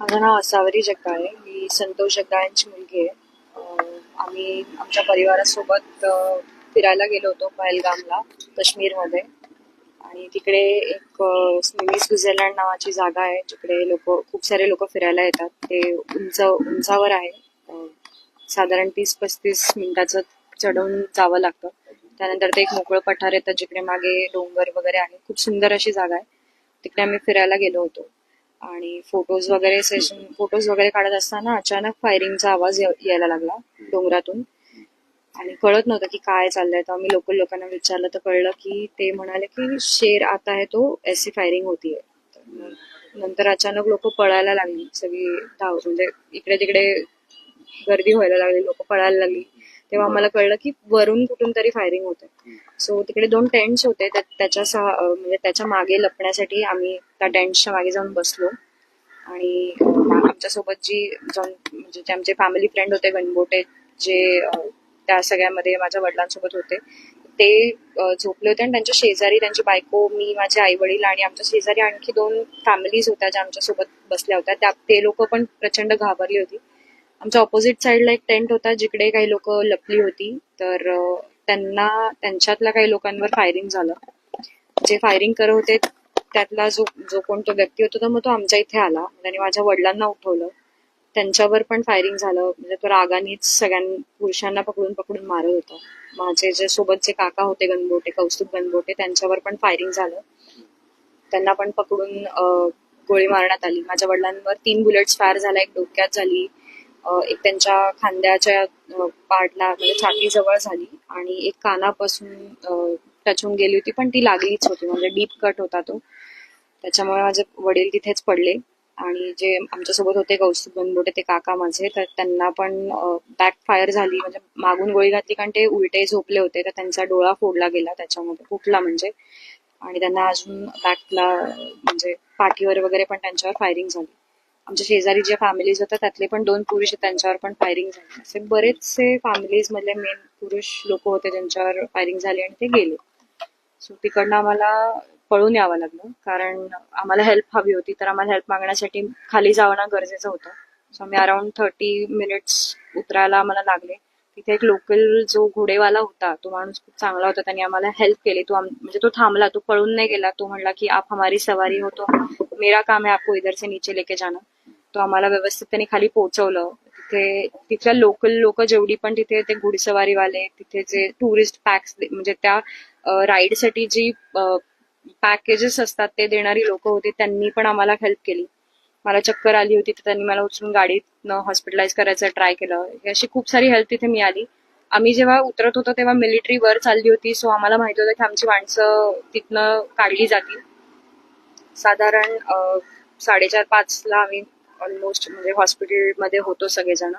माझं नाव असावरी जगदाळे मी संतोष जगदाळेंची मुलगी आहे. आम्ही आमच्या परिवारासोबत फिरायला गेलो होतो पहलगामला काश्मीरमध्ये. आणि तिकडे एक मिनी स्वित्झर्लंड नावाची जागा आहे जिकडे लोक खूप सारे लोक फिरायला येतात. ते उंच उंचावर आहे. साधारण तीस पस्तीस मिनिटाचं चढून जावं लागतं. त्यानंतर ते एक मोकळं पठार येतं जिकडे मागे डोंगर वगैरे आहे. खूप सुंदर अशी जागा आहे. तिकडे आम्ही फिरायला गेलो होतो. आणि फोटोज वगैरे सेशन फोटोज वगैरे काढत असताना अचानक फायरिंगचा आवाज यायला लागला डोंगरातून. आणि कळत नव्हतं की काय चाललंय. तर आम्ही लोकल लोकांना विचारलं तर कळलं की ते म्हणाले की शेर आता आहे तो एसी फायरिंग होतीये. नंतर अचानक लोक पळायला लागली सगळी धाव म्हणजे इकडे तिकडे गर्दी व्हायला लागली लोक पळायला लागली. तेव्हा आम्हाला कळलं की वरून कुठून तरी फायरिंग होते सो तिकडे दोन टेंट्स होते त्या- त्याच्या सहा म्हणजे त्याच्यामागे लपण्यासाठी आम्ही त्या टेंट्सच्या मागे जाऊन बसलो. आणि आमच्यासोबत जी जाऊन म्हणजे जे आमचे फॅमिली फ्रेंड होते गणबोटे जे त्या सगळ्यामध्ये माझ्या वडिलांसोबत होते ते झोपले होते आणि त्यांच्या शेजारी त्यांची बायको मी माझे आई वडील आणि आमच्या शेजारी आणखी दोन फॅमिलीज होत्या ज्या आमच्यासोबत बसल्या होत्या. त्या ते लोक पण प्रचंड घाबरली होती. आमच्या ऑपोजिट साईडला एक टेंट होता जिकडे काही लोक लपली होती. तर त्यांना त्यांच्यातल्या काही लोकांवर फायरिंग झालं. जे फायरिंग करत होते त्यातला जो जो कोण तो व्यक्ती होता तर मग तो आमच्या इथे आला. त्यांनी माझ्या वडिलांना उठवलं. त्यांच्यावर पण फायरिंग झालं. म्हणजे तो रागानेच सगळ्यां पुरुषांना पकडून पकडून मारत होता. माझे जे सोबतचे काका होते गणबोटे कौस्तुभ गणबोटे त्यांच्यावर पण फायरिंग झालं. त्यांना पण पकडून गोळी मारण्यात आली. माझ्या वडिलांवर तीन बुलेट्स फायर झाल्या. एक डोक्यात झाली. एक त्यांच्या खांद्याच्या अं, म्हणजे छाती जवळ झाली आणि एक कानापासून टच होऊन गेली होती पण ती लागलीच होती. म्हणजे डीप कट होता तो. त्याच्यामुळे माझे वडील तिथेच पडले. आणि जे आमच्यासोबत होते कौस्तुभ बनबोटे ते काका माझे तर त्यांना पण बॅक फायर झाली. म्हणजे मागून गोळी घातली कारण ते उलटे झोपले होते. तर त्यांचा डोळा फोडला गेला त्याच्यामध्ये फुटला म्हणजे. आणि त्यांना अजून बॅकला म्हणजे पाठीवर वगैरे पण त्यांच्यावर फायरिंग झाली. आमच्या शेजारी जे फॅमिलीज होत्या त्यातले पण दोन पुरुष आहेत, त्यांच्यावर पण फायरिंग झाली. असे बरेचसे फॅमिलीज मधले मेन पुरुष लोक होते त्यांच्यावर फायरिंग झाली आणि ते गेले. सो तिकडनं आम्हाला पळून यावं लागलं कारण आम्हाला हेल्प हवी होती तर आम्हाला हेल्प मागण्यासाठी खाली जावणं गरजेचं होतं. सो आम्ही अराउंड थर्टी मिनिट्स उतरायला आम्हाला लागले. तिथे एक लोकल जो घोडेवाला होता तो माणूस खूप चांगला होता. त्यांनी आम्हाला हेल्प केली. तो म्हणजे तो थांबला तो पळून नाही गेला. तो म्हणला की आप हमारी सवारी हो तो मेरा काम है आपको इधर से नीचे लेके जाना. तो आम्हाला व्यवस्थित त्यांनी खाली पोहोचवलं. तिथे तिथल्या लोकल लोक जेवढी पण तिथे ते घुडसवारीवाले तिथे जे टुरिस्ट पॅक्स म्हणजे त्या राईडसाठी जी पॅकेजेस असतात ते देणारी लोक होती त्यांनी पण आम्हाला हेल्प केली. मला चक्कर आली होती तर त्यांनी मला उचलून गाडीत हॉस्पिटलाइज करायचं ट्राय केलं. अशी खूप सारी हेल्प तिथे मिळाली. आम्ही जेव्हा उतरत होतो तेव्हा मिलिटरी वर चालली होती. सो आम्हाला माहिती होतं की आमची माणसं तिथनं काढली जातील. साधारण साडेचार पाचला आम्ही ऑलमोस्ट म्हणजे हॉस्पिटलमध्ये होतो सगळेजण.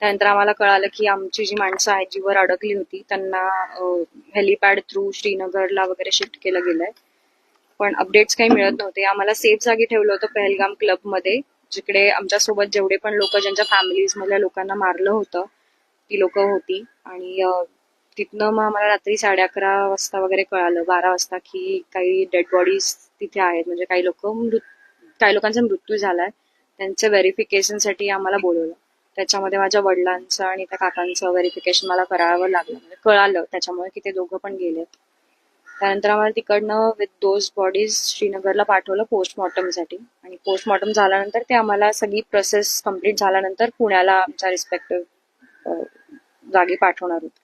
त्यानंतर आम्हाला कळालं की आमची जी माणसं आहेत जी वर अडकली होती त्यांना हेलिपॅड थ्रू श्रीनगरला वगैरे शिफ्ट केलं गेलंय. पण अपडेट्स काही मिळत नव्हते. आम्हाला सेफ जागी ठेवलं होतं पहलगाम क्लबमध्ये जिकडे आमच्यासोबत जेवढे पण लोक ज्यांच्या फॅमिलीज मधल्या लोकांना मारलं होतं ती लोक होती. आणि तिथनं मग आम्हाला रात्री साडे अकरा वाजता वगैरे कळालं बारा वाजता की काही डेड बॉडीज तिथे आहेत. म्हणजे काही लोक काही लोकांचा मृत्यू झालाय. त्यांच्या व्हेरिफिकेशनसाठी आम्हाला बोलवलं. त्याच्यामध्ये माझ्या वडिलांचं आणि त्या काकांचं व्हेरिफिकेशन मला करावं लागलं. म्हणजे कळालं त्याच्यामुळे की ते दोघं पण गेले त्यानंतर आम्हाला तिकडनं विथ दोज बॉडीज श्रीनगरला पाठवलं पोस्टमॉर्टमसाठी आणि पोस्टमॉर्टम झाल्यानंतर ते आम्हाला सगळी प्रोसेस कंप्लीट झाल्यानंतर पुण्याला आमच्या रिस्पेक्टिव्ह जागी पाठवणार होते.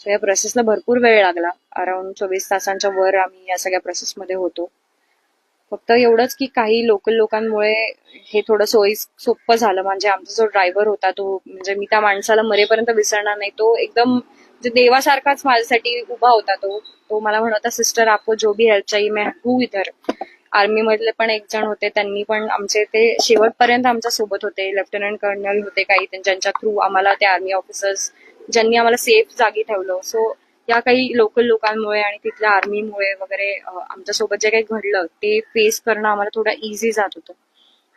सो या प्रोसेसला भरपूर वेळ लागला. अराउंड चोवीस तासांच्या वर आम्ही या सगळ्या प्रोसेसमध्ये होतो. फक्त एवढंच की काही लोकल लोकांमुळे हे थोडं सोयी सोपं झालं. म्हणजे आमचा जो ड्रायव्हर होता तो म्हणजे मी त्या माणसाला मरेपर्यंत विसरणार नाही. तो एकदम देवासारखाच माझ्यासाठी उभा होता तो तो मला म्हणत होता सिस्टर आपको जो भी हेल्प चाहिए मैं हूँ इधर. आर्मी मधले पण एक जण होते त्यांनी पण आमचे ते शेवटपर्यंत आमच्यासोबत होते लेफ्टनंट कर्नल होते काही ज्यांच्या थ्रू आम्हाला ते आर्मी ऑफिसर्स ज्यांनी आम्हाला सेफ जागी ठेवलं. सो या काही लोकल लोकांमुळे आणि तिथल्या आर्मीमुळे वगैरे आमच्यासोबत जे काही घडलं ते फेस करणं आम्हाला थोडं इझी जात होतं.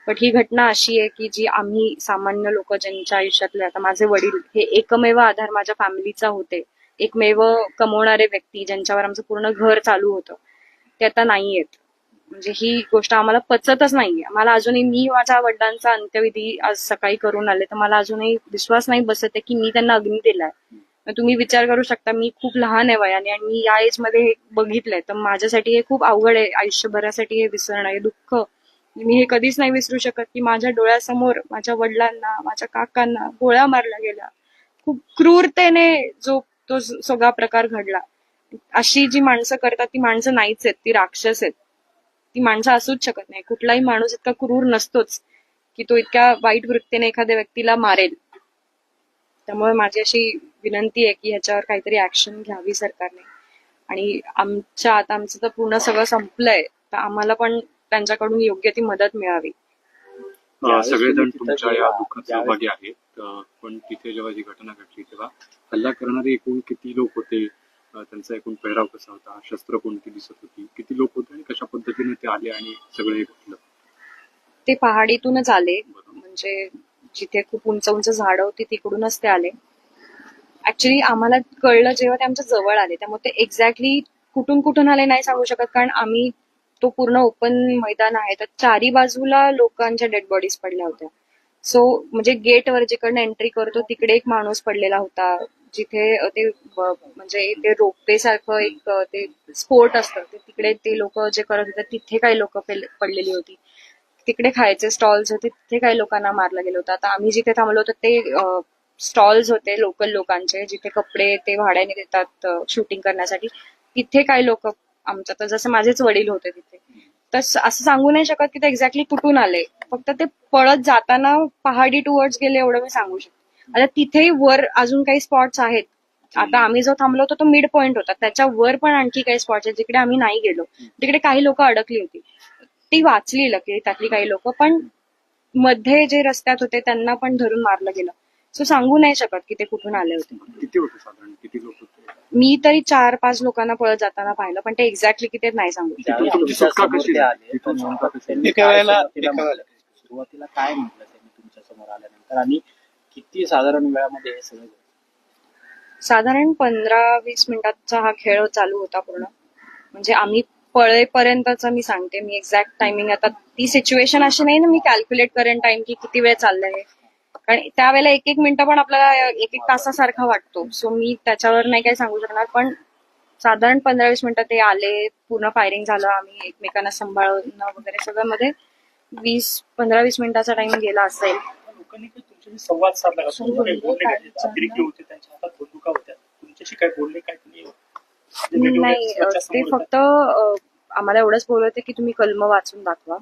बट ही घटना अशी आहे की जी आम्ही सामान्य लोक ज्यांच्या आयुष्यातले आता माझे वडील हे एकमेव आधार माझ्या फॅमिलीचा होते. एकमेव कमवणारे व्यक्ती ज्यांच्यावर आमचं पूर्ण घर चालू होतं. ते आता नाही आहेत. म्हणजे ही गोष्ट आम्हाला पचतच नाहीये. मला अजूनही मी माझ्या वडिलांचा अंत्यविधी आज सकाळी करून आले तर मला अजूनही विश्वास नाही बसत आहे की मी त्यांना अग्नी दिलाय. मग तुम्ही विचार करू शकता मी खूप लहान आहे वयाने आणि मी या एजमध्ये हे बघितलंय. तर माझ्यासाठी हे खूप अवघड आहे. आयुष्यभरासाठी हे विसरणं हे दुःख मी हे कधीच नाही विसरू शकत की माझ्या डोळ्यासमोर माझ्या वडिलांना माझ्या काकांना गोळ्या मारल्या गेल्या. खूप क्रूरतेने जो तो सगळा प्रकार घडला. अशी जी माणसं करतात ती माणसं नाहीच आहेत ती राक्षस आहेत. ती माणसं असूच शकत नाही. कुठलाही माणूस इतका क्रूर नसतोच की तो इतक्या वाईट वृत्तीने एखाद्या व्यक्तीला मारेल. त्यामुळे माझी अशी विनंती आहे की ह्याच्यावर काहीतरी ऍक्शन घ्यावी सरकारने. आणि आमच्या आता आमचं तर पूर्ण सगळं संपलंय. तर आम्हाला पण त्यांच्याकडून योग्य ती मदत मिळावी. सगळेजण तुमच्या या दुःखात सहभागी आहेत. पण तिथे जेव्हा जी घटना घडली तेव्हा हल्ला करणारे एकूण किती लोक होते? त्यांचा एकूण पेहराव कसा होता? शस्त्र कोणती दिसत होती? किती लोक होते आणि कशा पद्धतीने ते आले आणि सगळे घडलं? ते पहाडीतूनच आले. म्हणजे जिथे खूप उंच उंच झाडं होती तिकडूनच ते आले. ऍक्च्युली आम्हाला कळलं जेव्हा ते आमच्या जवळ आले. त्यामुळे ते एक्झॅक्टली कुठून कुठून आले नाही सांगू शकत कारण आम्ही तो पूर्ण ओपन मैदान आहे. तर चारी बाजूला लोकांच्या डेड बॉडीज पडल्या होत्या. सो म्हणजे गेटवर जिकडनं एंट्री करतो तिकडे एक माणूस पडलेला होता जिथे ते म्हणजे ते रोपवे सारखं एक ते स्पोर्ट असतं. ते तिकडे ते लोक जे करत होते तिथे काही लोक पडलेली होती. तिकडे खायचे स्टॉल्स होते तिथे काही लोकांना मारलं गेलं होतं. आता आम्ही जिथे थांबलो होतो ते स्टॉल्स होते लोकल लोकांचे जिथे कपडे ते भाड्याने देतात शूटिंग करण्यासाठी. तिथे काही लोक आमच्या तर जसं माझेच वडील होते तिथे. तर असं सांगू नाही शकत की ते एक्झॅक्टली कुठून आले. फक्त ते पळत जाताना पहाडी टुवर्ड्स गेले एवढं मी सांगू शकते. आता तिथेही वर अजून काही स्पॉट्स आहेत. आता आम्ही जो थांबलो होतो तो मिड पॉइंट होता. त्याच्या वर पण आणखी काही स्पॉट्स आहेत. जिकडे आम्ही नाही गेलो. तिकडे काही लोक अडकली होती. ती वाचली लकी त्यातली काही लोक. पण मध्ये जे रस्त्यात होते त्यांना पण धरून मारलं गेलं. सो सांगू नाही शकत की ते कुठून आले होते. किती होते साधारण? किती लोक होते? मी तरी चार पाच लोकांना पळत जाताना पाहिलं पण ते एक्झॅक्टली किती नाही सांगू शकत. ज्यावेळेस तुमची तुमच्या सुटका समोर कशी ते झाली? आले तिथून तर सुटका कशी त्यांनी एका काय वेळेला- सुरुवातीला एका म्हटलं? सुरुवातीला काय म्हटलं त्यांनी तुमच्यासमोर आल्यानंतर आणि किती साधारण वेळामध्ये हे सगळं घडलं? साधारण पंधरा वीस मिनिटाचा हा खेळ चालू होता पूर्ण म्हणजे आम्ही पळेपर्यंतच मी सांगते मी एक्झॅक्ट टायमिंग आता ती सिच्युएशन अशी नाही ना मी कॅल्क्युलेट करेन टाइम की किती वेळ चाललंय कारण त्यावेळेला एक एक मिनिटं पण आपल्याला एक एक तासासारखा वाटतो. सो मी त्याच्यावर नाही काही सांगू शकणार पण साधारण पंधरा वीस मिनिटं ते आले पूर्ण फायरिंग झालं आम्ही एकमेकांना सांभाळणं वगैरे सगळं मध्ये वीस पंधरा वीस मिनिटाचा टाइम गेला असेल. संवाद साधला नाही ते फक्त आम्हाला एवढंच बोलवते की तुम्ही कलम वाचून दाखवा.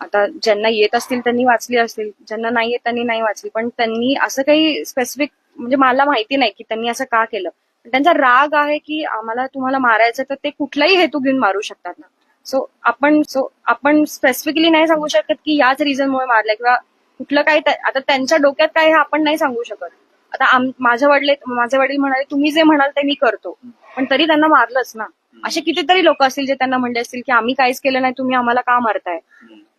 आता ज्यांना येत असतील त्यांनी वाचली असतील ज्यांना नाही येत त्यांनी नाही वाचली. पण त्यांनी असं काही स्पेसिफिक म्हणजे मला माहिती नाही की त्यांनी असं का केलं. पण त्यांचा राग आहे की आम्हाला तुम्हाला मारायचं तर ते कुठलाही हेतू घेऊन मारू शकतात ना. सो आपण सो आपण स्पेसिफिकली नाही सांगू शकत की याच रिझनमुळे मारलंय किंवा कुठलं काही आता त्यांच्या डोक्यात काय हे आपण नाही सांगू शकत. आता माझे वडील माझे वडील म्हणाले तुम्ही जे म्हणाल ते मी करतो. पण तरी त्यांना मारलंच ना. असे कितीतरी लोक असतील जे त्यांना म्हणले असतील की आम्ही काहीच केलं नाही तुम्ही आम्हाला का मारताय?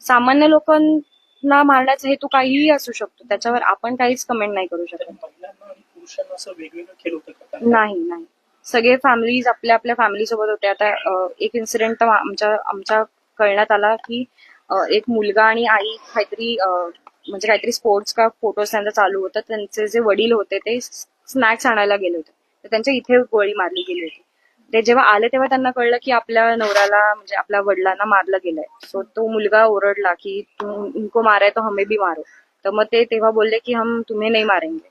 सामान्य लोकांना मारण्याचा हेतू काहीही असू शकतो. त्याच्यावर आपण काहीच कमेंट नाही करू शकत. पुरुषांना असं वेगवेगळं खेळ होतं का नाही नाही. सगळे फॅमिलीज आपल्या आपल्या फॅमिली सोबत होते. आता एक इन्सिडेंट तर आमच्या आमच्या कळण्यात आला की एक मुलगा आणि आई काहीतरी म्हणजे काहीतरी स्पोर्ट्स का फोटोज त्यांचा चालू होता. त्यांचे जे वडील होते ते स्नॅक्स आणायला गेले होते. तर त्यांच्या इथे गोळी मारली गेली होती. ते जेव्हा आले तेव्हा त्यांना कळलं की आपल्या नवऱ्याला म्हणजे आपल्या वडिलांना मारलं गेलंय. सो तो मुलगा ओरडला की तू इनको माराय तो हमें भी मारो. तर मग ते तेव्हा बोलले की हम तुम्ही नाही मारेंगे.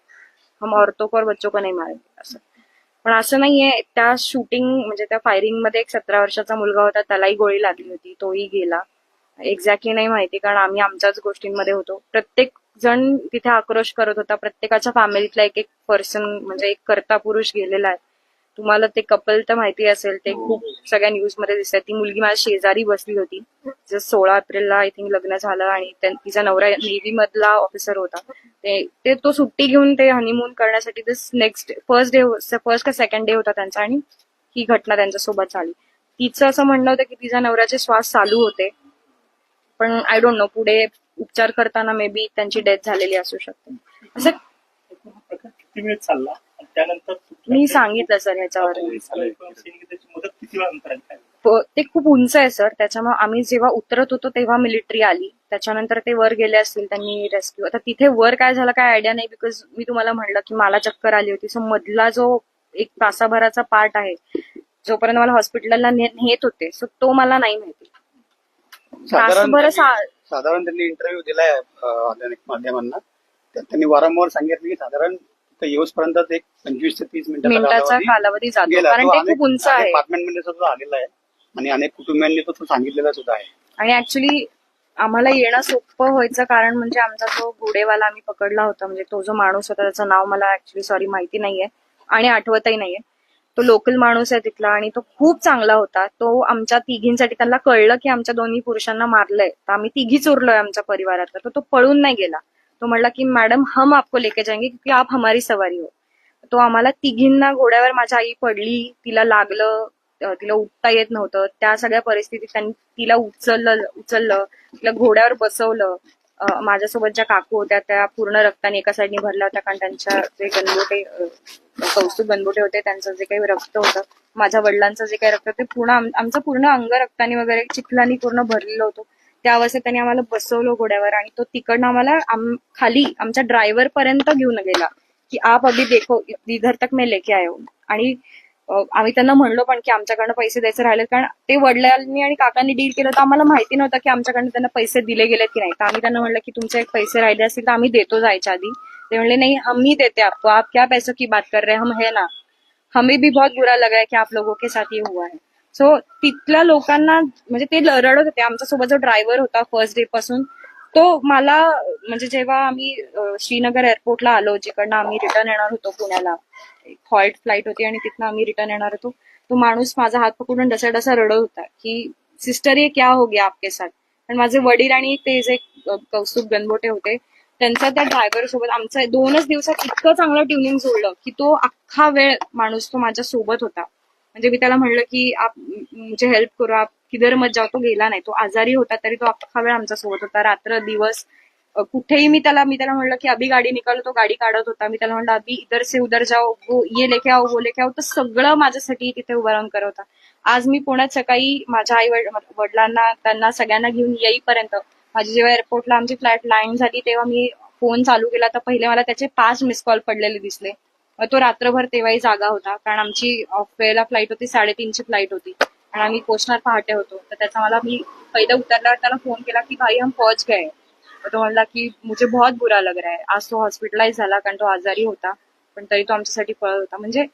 हम औरतों को और बच्चों को नाही मारेंगे. असं. पण असं नाहीये. त्या शूटिंग म्हणजे त्या फायरिंगमध्ये एक सतरा वर्षाचा मुलगा होता. त्यालाही गोळी लागली होती. तोही गेला. एक्झॅक्टली नाही माहिती कारण आम्ही आमच्याच गोष्टींमध्ये होतो. प्रत्येक जण तिथे आक्रोश करत होता. प्रत्येकाच्या फॅमिलीतला एक एक पर्सन म्हणजे एक कर्ता पुरुष गेलेला आहे. तुम्हाला ते कपल तर माहिती असेल ते खूप सगळ्या न्यूजमध्ये दिसतात ती मुलगी माझ्या शेजारी बसली होती. जर सोळा एप्रिलला आय थिंक लग्न झालं आणि तिचा नवरा नेव्ही मधला ऑफिसर होता. ते ते तो सुट्टी घेऊन ते हनीमून करण्यासाठी this next first day first का सेकंड डे होता त्यांचा आणि ही घटना त्यांच्यासोबत झाली. तिचं असं म्हणणं होतं की तिच्या नवऱ्याचे श्वास चालू होते. पण आय डोंट नो पुढे उपचार करताना मे बी त्यांची डेथ झालेली असू शकते. असं हा प्रकार किती वेळ चालला? आणि त्यानंतर मी सांगितलं सर ह्याच्यावर मदत किती काय प- ते खूप उंच आहे सर. त्याच्यामुळे आम्ही जेव्हा उतरत होतो तेव्हा मिलिटरी आली. त्याच्यानंतर ते वर गेले असतील त्यांनी रेस्क्यू. आता तिथे वर काय झालं काय आयडिया नाही बिकॉज मी तुम्हाला म्हणलं की मला चक्कर आली होती. सो मधला जो एक तासाभराचा पार्ट आहे जोपर्यंत मला हॉस्पिटलला नेत होते सो तो मला नाही माहिती. साधारण तासभर साधारण त्यांनी इंटरव्ह्यू दिलाय माध्यमांना. त्यांनी वारंवार सांगितलं की साधारण तिथं येऊसपर्यंत एक पंचवीस ते तीस मिनिटाचा मिनिटाचा कालावधी कालावधी जातो. गेला. कारण तो ते अनेक- खूप उंच आहे. सुद्धा आलेला आहे आणि अनेक कुटुंबियांनी तो तो सांगितलेला सुद्धा आहे. आणि ऍक्च्युली आम्हाला येणं सोपं व्हायचं कारण म्हणजे आमचा जो घोडेवाला आम्ही पकडला होता म्हणजे तो जो माणूस होता त्याचं नाव मला ऍक्च्युली सॉरी माहिती नाहीये आणि आठवतही नाहीये. तो लोकल माणूस आहे तिथला आणि तो खूप चांगला होता. तो आमच्या तिघींसाठी त्यांना कळलं की आमच्या दोन्ही पुरुषांना मारलंय. तर आम्ही तिघीच उरलोय आमच्या परिवारात. तर तो पळून नाही गेला. तो म्हणला की मॅडम हम आपको लेके जाएंगे क्योंकि आप हमारी सवारी हो. तो आम्हाला तिघींना घोड्यावर माझ्या आई पडली तिला लागलं तिला उठता येत नव्हतं. त्या सगळ्या परिस्थितीत त्यांनी तिला उचललं उचललं तिला घोड्यावर बसवलं. माझ्यासोबत ज्या काकू होत्या त्या पूर्ण रक्ताने एका साईडने भरल्या होत्या कारण त्यांच्या जे गणबोटे अं, कौस्तुभ गणबोटे होते त्यांचं जे काही रक्त होतं माझ्या वडिलांचं जे काही रक्त ते पूर्ण आमचं पूर्ण अंग रक्ताने वगैरे चिखलानी पूर्ण भरलेलं होतं. त्या अवस्थेत त्यांनी आम्हाला बसवलं घोड्यावर आणि तो तिकडनं आम्हाला आम- खाली आमच्या ड्रायव्हर पर्यंत घेऊन गेला. की आप अभी देखो इधर तक मे लेके आयो आणि आम्ही त्यांना म्हणलो पण की आमच्याकडनं पैसे द्यायचे राहिले कारण ते वडिलांनी आणि काकांनी डील केलं तर आम्हाला माहिती नव्हतं की आमच्याकडनं त्यांना पैसे दिले गेले की नाही. तर आम्ही त्यांना म्हणलं की तुमचे एक पैसे राहिले असतील तर आम्ही देतो जायच्या आधी. ते म्हणले नाही हम ही देते आपको. आप क्या पैसों की बात कर रहे हैं? हम है ना. हमें भी बहुत बुरा लगा है कि आप लोगों के साथ ये हुआ है. सो तिथल्या लोकांना म्हणजे ते रडत होते. आमच्यासोबत जो ड्रायव्हर होता फर्स्ट डे पासून तो मला म्हणजे जेव्हा आम्ही श्रीनगर एअरपोर्टला आलो जिकडनं आम्ही रिटर्न येणार होतो पुण्याला हॉल्ट फ्लाईट होती आणि तिथनं आम्ही रिटर्न येणार होतो तो माणूस माझा हात पकडून डसा डसा रडत होता की सिस्टर ये क्या हो गया आपके साथ? पण माझे वडील आणि ते जे कौस्तुभ गणबोटे होते. त्यांचा त्या ड्रायव्हर सोबत आमचं दोनच दिवसात इतकं चांगलं ट्युनिंग जोडलं की तो अख्खा वेळ माणूस तो माझ्या सोबत होता. म्हणजे मी त्याला म्हणलं की आप मुझे हेल्प करू आप किधर मत जाओ? तो गेला नाही. तो आजारी होता तरी तो अख्खा वेळ आमच्यासोबत होता. रात्र दिवस कुठेही मी त्याला मी त्याला म्हणलं की अभी गाडी निकालो. तो गाडी काढत होता. मी त्याला म्हणलं अभी इधर से उधर जाओ वो ये लेके आओ वो लेके आओ. तर सगळं माझ्यासाठी तिथे उभं राहून करत होता. आज मी पुण्यात सकाळी माझ्या आई वडिलांना त्यांना सगळ्यांना घेऊन येईपर्यंत माझी जेव्हा एअरपोर्टला आमची फ्लाईट लँड झाली तेव्हा मी फोन चालू केला तर पहिले मला त्याचे पाच मिस कॉल पडलेले दिसले. तो रात्रभर तेव्हाही जागा होता. कारण आमची ऑफ वेळेला फ्लाईट होती साडेतीनची फ्लाईट होती. आणि आम्ही पोचणार पहाटे होतो. तर त्याचा मला मी पहिला उतरल्यावर त्याला फोन केला की भाई हम पहुंच गए तो म्हणला की मुझे बहुत बुरा लग रहा है. आज तो हॉस्पिटलाइज झाला कारण तो आजारी होता. पण तरी तो आमच्यासाठी पळत होता. म्हणजे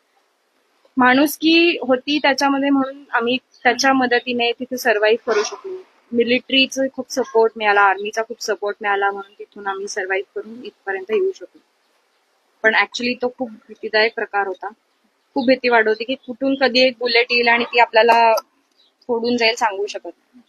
माणूस की होती त्याच्यामध्ये म्हणून आम्ही त्याच्या मदतीने तिथे सर्व्हाइव्ह करू शकलो. मिलिटरीचा खूप सपोर्ट मिळाला आर्मीचा खूप सपोर्ट मिळाला म्हणून तिथून आम्ही सर्व्हाइव्ह करून इथपर्यंत येऊ शकलो. पण ऍक्च्युली तो खूप भीतीदायक प्रकार होता खूप भीती वाढवती की कुठून कधी एक बुलेट येईल आणि ती आपल्याला फोडून जाईल सांगू शकत नाही.